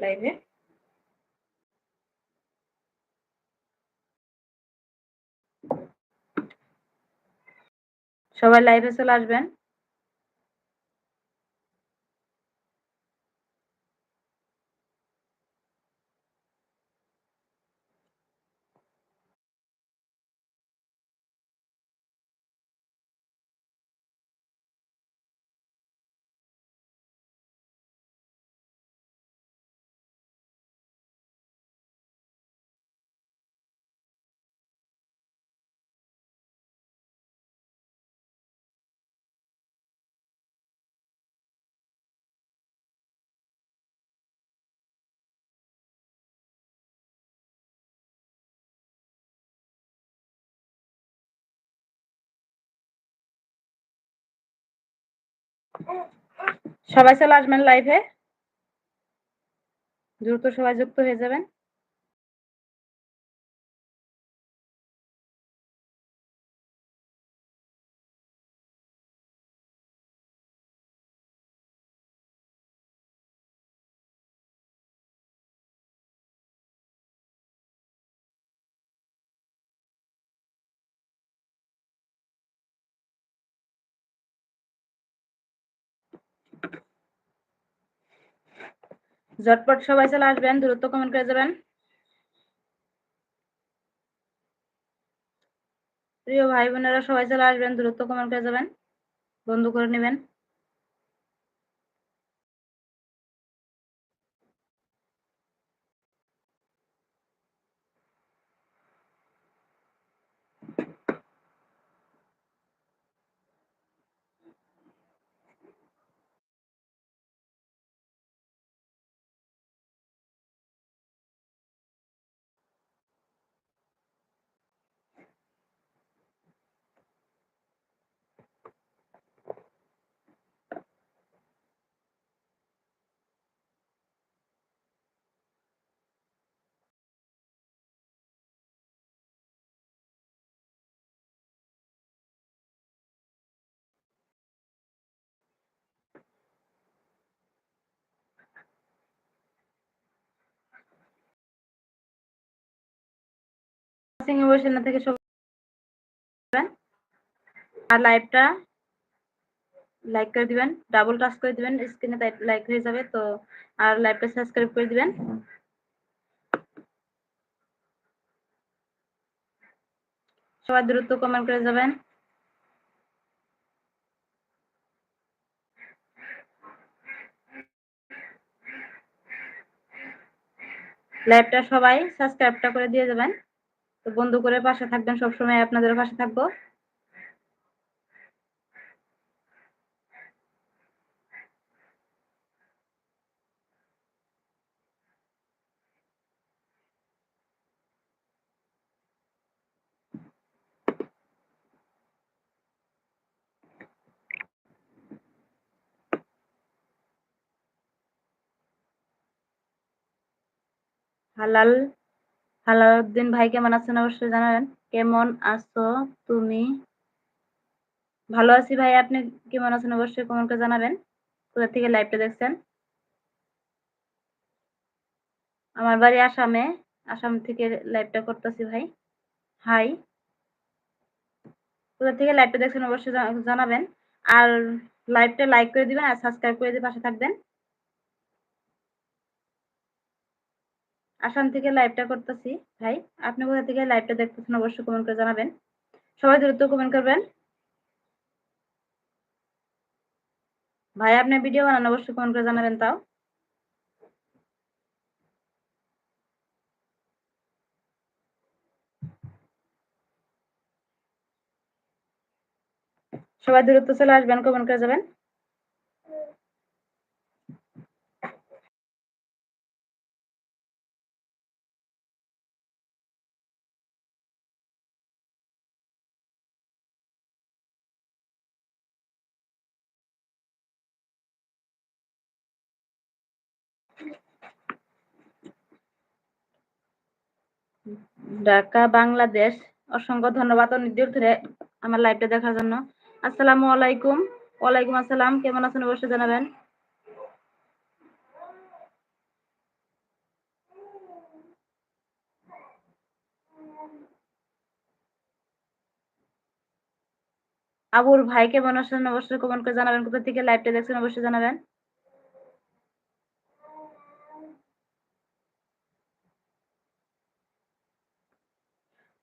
লাইভে সবাই লাইভে চলে আসবেন। সবাই চলে আসবেন লাইভে দ্রুত সবাই যুক্ত হয়ে যাবেন। ঝটপট সবাই চলে আসবেন, দূরত্ব কমেন্ট করে যাবেন। প্রিয় ভাই বোনেরা সবাই চলে আসবেন, দূরত্ব কমেন্ট করে যাবেন। বন্ধ করে নেবেন। সিঙ্গি বসে থেকে সব আর লাইভটা লাইক করে দিবেন ডাবল টাচ করে দিবেন স্ক্রিনে লাইক হয়ে যাবে, তো আর লাইভটা সাবস্ক্রাইব করে দিবেন। সবাই দ্রুত কমেন্ট করে যাবেন। লাইভটা সবাই সাবস্ক্রাইবটা করে দিয়ে যাবেন। তো বন্ধু করে পাশে থাকবেন সবসময় আপনাদের পাশে থাকব। হালাল হালালউদ্দিন ভাই কেমন আছেন? অবশ্যই জানাবেন। কেমন আছো তুমি? ভালো আছি ভাই, আপনি কেমন আছেন? অবশ্যই কমেন্ট করে জানাবেন। কোথা থেকে লাইভটা দেখছেন? আমার বাড়ি আসামে। আসাম থেকে লাইভটা করতেছি ভাই। হাই কোথা থেকে লাইভটা দেখছেন? অবশ্যই জানাবেন। আর লাইভটা লাইক করে দিবেন আর সাবস্ক্রাইব করে দিয়ে পাশে থাকবেন। আসাম থেকে লাইভটা করতেছি। ভাই, আপনি কোথা থেকে লাইভটা দেখতেছেন অবশ্যই কমেন্ট করে জানাবেন। সবাই দ্রুত কমেন্ট করবেন। ভাই, আপনি ভিডিও বানান, অবশ্যই কমেন্ট করে জানাবেন তাও। সবাই দূরত্ব চলে আসবেন কমেন্ট করে যাবেন। ঢাকা, বাংলাদেশ। অসংখ্য ধন্যবাদ অনির্দির ধরে আমার লাইভটা দেখার জন্য। আসসালামু আলাইকুম। ওয়ালাইকুম আসসালাম। কেমন আছেন অবশ্যই জানাবেন। আবুর ভাই কেমন আছেন? অবশ্যই কমেন্ট করে জানাবেন। কোথা থেকে লাইভটা দেখছেন? অবশ্যই জানাবেন।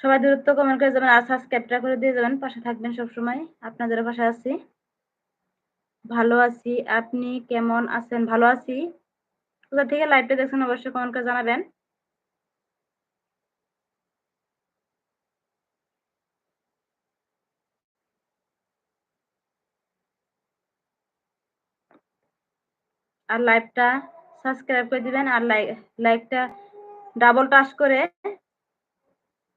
সবাই দূরত্ব কমেন্ট করে যাবেন আর সাবস্ক্রাইবটা করে দিয়ে যাবেন। পাশে থাকবেন সবসময়। আপনাদের পাশে আছি। ভালো আছি। আপনি কেমন আছেন? ভালো আছি? কোথা থেকে লাইভটা দেখছেন অবশ্যই কমেন্ট করে জানাবেন। আর লাইভটা সাবস্ক্রাইব করে দিবেন। আর লাইক লাইকটা ডাবল টাচ করে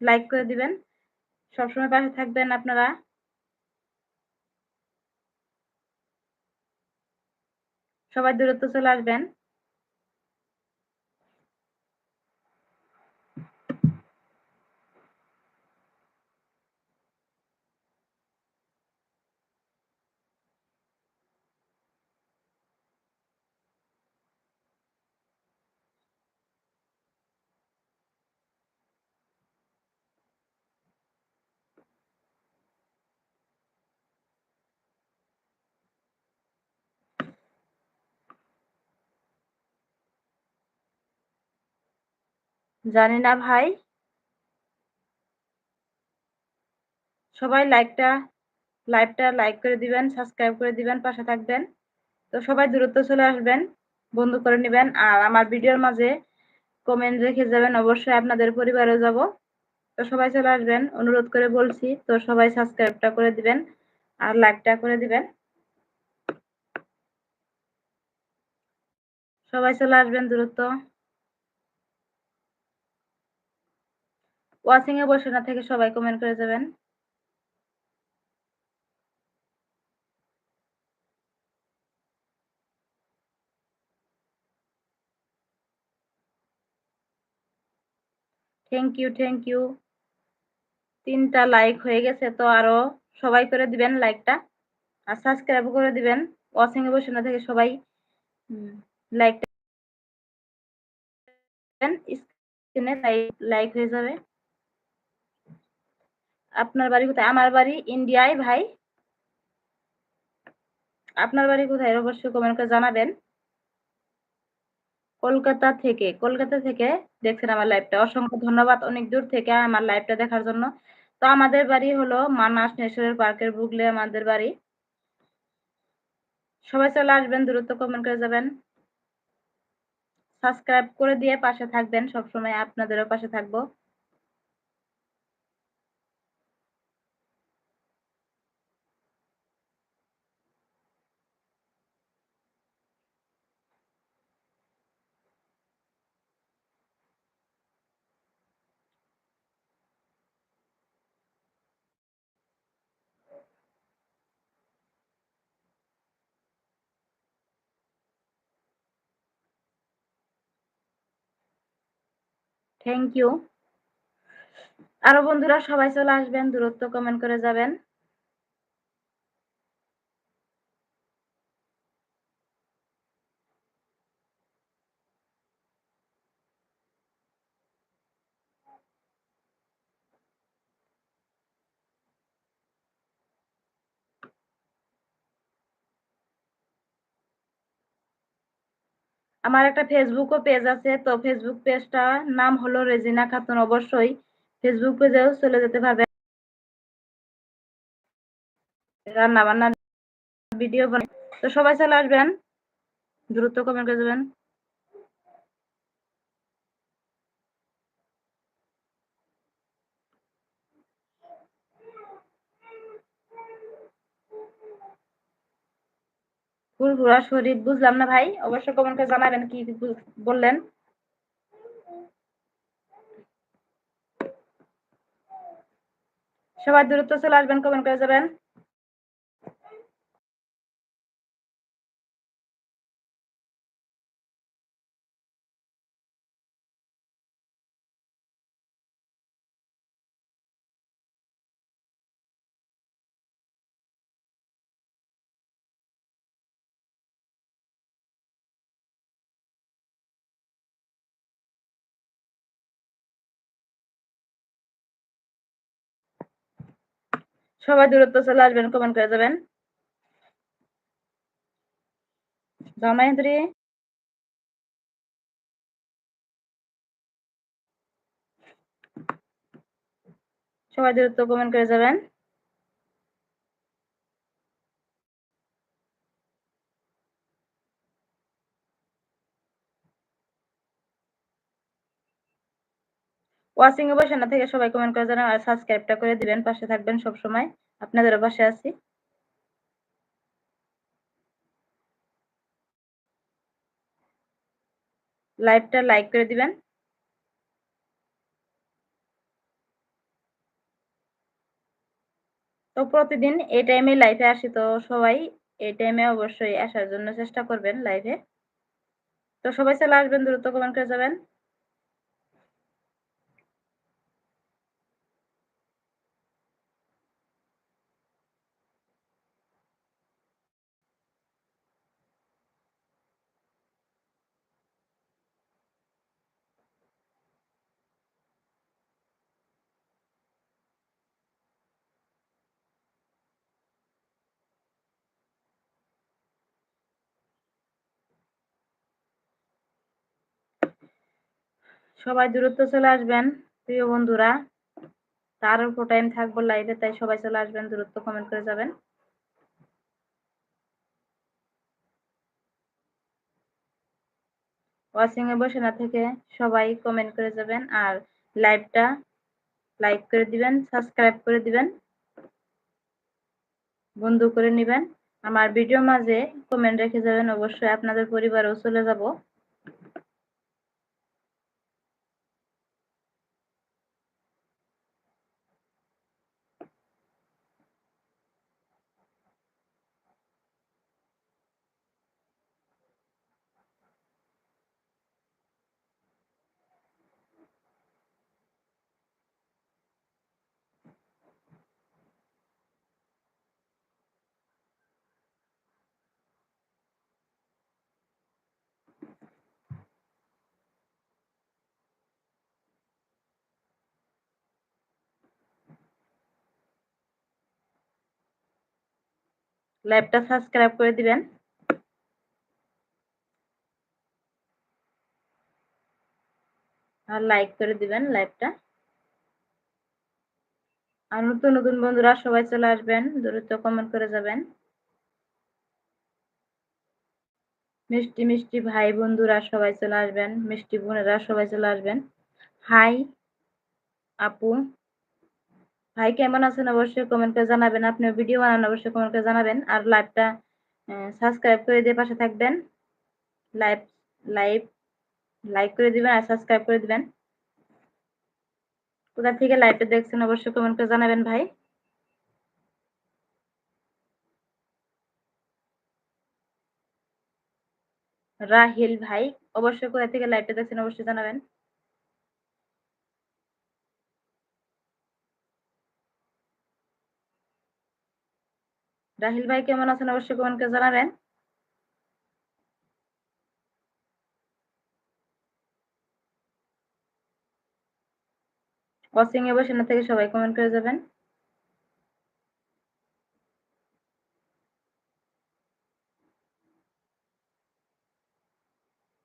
লাইক করে দিবেন। সবসময় পাশে থাকবেন আপনারা। সবাই দূরত্ব চলে আসবেন। জানি না ভাই। সবাই লাইকটা লাইভটা লাইক করে দিবেন সাবস্ক্রাইব করে দিবেন, পাশে থাকবেন। তো সবাই দূরত্ব চলে আসবেন, বন্ধু করে নেবেন। আর আমার ভিডিওর মাঝে কমেন্ট রেখে যাবেন, অবশ্যই আপনাদের পরিবারে যাব। তো সবাই চলে আসবেন, অনুরোধ করে বলছি, তো সবাই সাবস্ক্রাইবটা করে দিবেন আর লাইকটা করে দিবেন। সবাই চলে আসবেন দূরত্ব। ওয়াচিং এ বসে না থেকে সবাই কমেন্ট করে যাবেন। থ্যাংক ইউ থ্যাংক ইউ তিনটা লাইক হয়ে গেছে তো আরও সবাই করে দিবেন লাইকটা আর সাবস্ক্রাইব করে দিবেন। ওয়াচিং এ বসে না থেকে সবাই লাইকটা স্ক্রিনে লাইক হয়ে যাবে। আপনার বাড়ি কোথায়? আমার বাড়ি ইন্ডিয়ায়, ভাই। আপনার বাড়ি কোথায়? অবশ্যই কমেন্ট করে জানাবেন। কলকাতা থেকে কলকাতা থেকে দেখছেন আমার লাইভটা অসংখ্য ধন্যবাদ অনেক দূর থেকে আমার লাইভটা দেখার জন্য। তো আমাদের বাড়ি হলো মানাস ন্যাশনাল পার্কের বুগলে আমাদের বাড়ি। সবাই চলে আসবেন, দূরত্ব কমেন্ট করে যাবেন। সাবস্ক্রাইব করে দিয়ে পাশে থাকবেন। সবসময় আপনাদেরও পাশে থাকব। থ্যাংক ইউ আরও বন্ধুরা সবাই চলে আসবেন দূরত্ব কমেন্ট করে যাবেন। আমার একটা ফেসবুকও পেজ আছে, তো ফেসবুক পেজটা নাম হলো রেজিনা খাতুন অবশ্যই। ফেসবুক পেজেও চলে যেতে পারবে রান্না বান্নার ভিডিও বানাই। তো সবাই চলে আসবেন। দ্রুত কমেন্ট করে দেবেন। ফুরফুরা শরীফ বুঝলাম না ভাই। অবশ্যই কমেন্ট করে জানাবেন কি বললেন। সবাই দূরত্ব চলে আসবেন কমেন্ট করে যাবেন। সবাই দূরত্ব চলে আসবেন কমেন্ট করে যাবেন। জামাইন্দ্রি সবাই দূরত্ব কমেন্ট করে যাবেন। ওয়াচিং এ বসে না, থেকে সবাই কমেন্ট করে জানান আর সাবস্ক্রাইবটা করে দিবেন, পাশে থাকবেন সব সময় আপনাদেরও পাশে আছি। লাইভটা লাইক করে দিবেন। তো প্রতিদিন এই টাইমে লাইভে আসি তো সবাই, এই টাইমে অবশ্যই আসার জন্য চেষ্টা করবেন লাইভে তো সবাই চলে আসবেন, দ্রুত কমেন্ট করে যাবেন। সবাই দূরত্ব চলে আসবেন, প্রিয় বন্ধুরা। তার উপর টাইম থাকব লাইভে তাই সবাই চলে আসবেন, দূরত্ব কমেন্ট করে যাবেন। ওয়াচিং এ বসে না থেকে সবাই কমেন্ট করে যাবেন আর লাইভটা লাইক করে দিবেন সাবস্ক্রাইব করে দিবেন, বন্ধু করে নেবেন। আমার ভিডিও মাঝে কমেন্ট রেখে যাবেন, অবশ্যই আপনাদের পরিবারেও চলে যাব। লাইভটা সাবস্ক্রাইব করে দিবেন। আর লাইক করে দিবেন লাইভটা। আর নতুন নতুন বন্ধুরা সবাই চলে আসবেন, দ্রুত কমেন্ট করে যাবেন। মিষ্টি মিষ্টি ভাই বন্ধুরা সবাই চলে আসবেন, মিষ্টি বোনেরা সবাই চলে আসবেন। হাই আপু। ভাই কেমন আছেন? অবশ্যই কমেন্ট করে জানাবেন। আপনি ভিডিও বানান, অবশ্যই কমেন্ট করে জানাবেন। আর লাইভটা সাবস্ক্রাইব করে দিয়ে পাশে থাকবেন। লাইভ লাইভ লাইক করে দিবেন আর সাবস্ক্রাইব করে দিবেন। কোথা থেকে লাইভটা দেখছেন অবশ্যই কমেন্ট করে জানাবেন ভাই। রাহিল ভাই, অবশ্যই কোথা থেকে লাইভটা দেখছেন অবশ্যই জানাবেন। রাহিল ভাই কেমন আছেন অবশ্যই কমেন্ট জানাবেন। ওয়াচিং এ বসে না থেকে সবাই কমেন্ট করে যাবেন।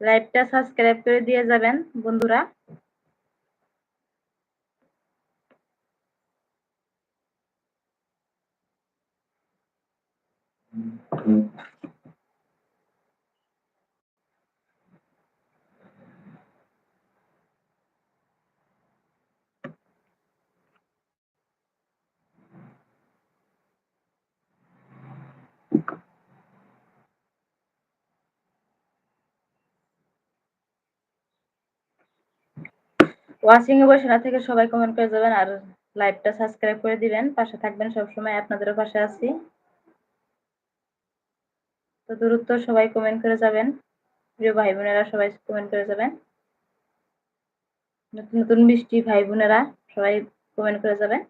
লাইভটা সাবস্ক্রাইব করে দিয়ে যাবেন, বন্ধুরা। ওয়াচিং এ বসে না থেকে সবাই কমেন্ট করে যাবেন আর লাইভটা সাবস্ক্রাইব করে দিবেন। পাশে থাকবেন সব সময় আপনাদেরও পাশে আছি। তো দূরত্ব সবাই কমেন্ট করে যাবেন। প্রিয় ভাই বোনেরা সবাই কমেন্ট করে যাবেন। নতুন নতুন মিষ্টি ভাই বোনেরা সবাই কমেন্ট করে যাবেন।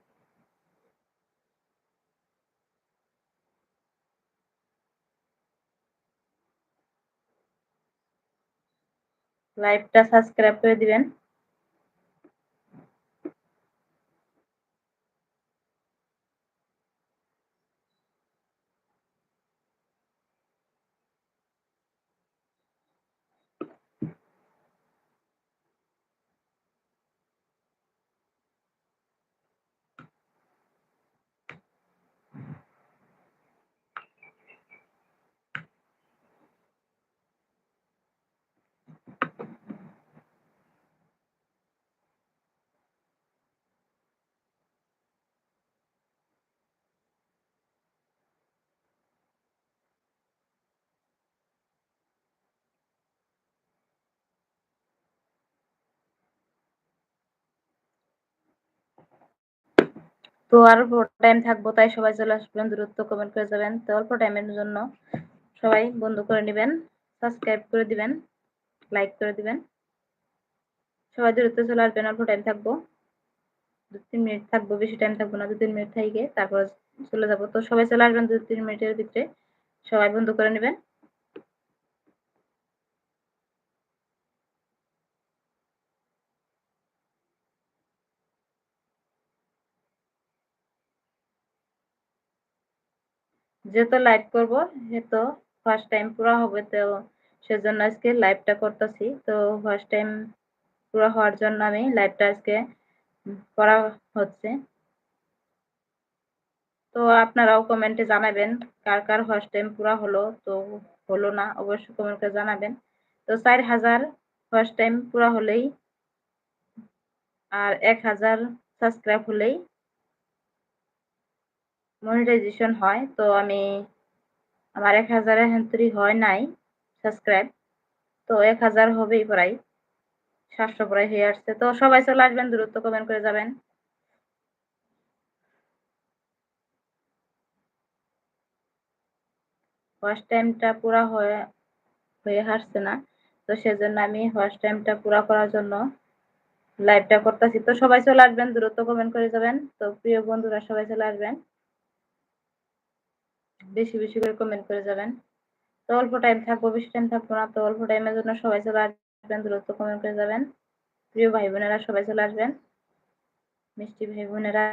লাইভটা সাবস্ক্রাইব করে দিবেন। তো আর অল্প টাইম থাকব, তাই সবাই চলে আসবেন, দূরত্ব কমেন্ট করে যাবেন। তো অল্প টাইমের জন্য সবাই বন্ধ করে নেবেন সাবস্ক্রাইব করে দিবেন লাইক করে দিবেন। সবাই দূরত্ব চলে আসবেন, অল্প টাইম থাকব। দু তিন মিনিট থাকব, বেশি টাইম থাকব না, দু তিন মিনিট থেকে, তারপর চলে যাব। তো সবাই চলে আসবেন দু তিন মিনিটের ভিতরে, সবাই বন্ধ করে নেবেন। যেহেতু লাইভ করব, যেহেতু ফার্স্ট টাইম পুরো হবে, তো সেজন্য আজকে লাইভটা করতেছি। তো ফার্স্ট টাইম পুরো হওয়ার জন্য আমি লাইভটা আজকে করা হচ্ছে। তো আপনারাও কমেন্টে জানাবেন, কার কার ফার্স্ট টাইম পুরো হলো, তো হলো না, অবশ্যই কমেন্ট জানাবেন। তো চার হাজার ফার্স্ট টাইম পুরা হলেই, আর এক হাজার সাবস্ক্রাইব হলেই মনিটাইজেশন হয়, তো আমি আমার এক হাজারের হেন্তরি হয় নাই সাবস্ক্রাইব তো এক হাজার হবেই প্রায়, সাতশো প্রায় হয়ে আসছে, তো সবাই চলে আসবেন, দূরত্ব কমেন্ট করে যাবেন। ফার্স্ট টাইমটা পুরা হয়ে হয়ে আসছে না, তো সেজন্য আমি ফার্স্ট টাইমটা পুরা করার জন্য লাইভটা করতেছি, তো সবাই চলে আসবেন, দূরত্ব কমেন্ট করে যাবেন, তো প্রিয় বন্ধুরা সবাই চলে আসবেন। বেশি বেশি করে কমেন্ট করে যাবেন। তো অল্প টাইম থাকব, বেশি টাইম থাকব না, তো অল্প টাইমের জন্য সবাই চলে আসবেন দূরত্ব কমেন্ট করে যাবেন। প্রিয় ভাই বোনেরা, সবাই চলে আসবেন। মিষ্টি ভাই বোনেরা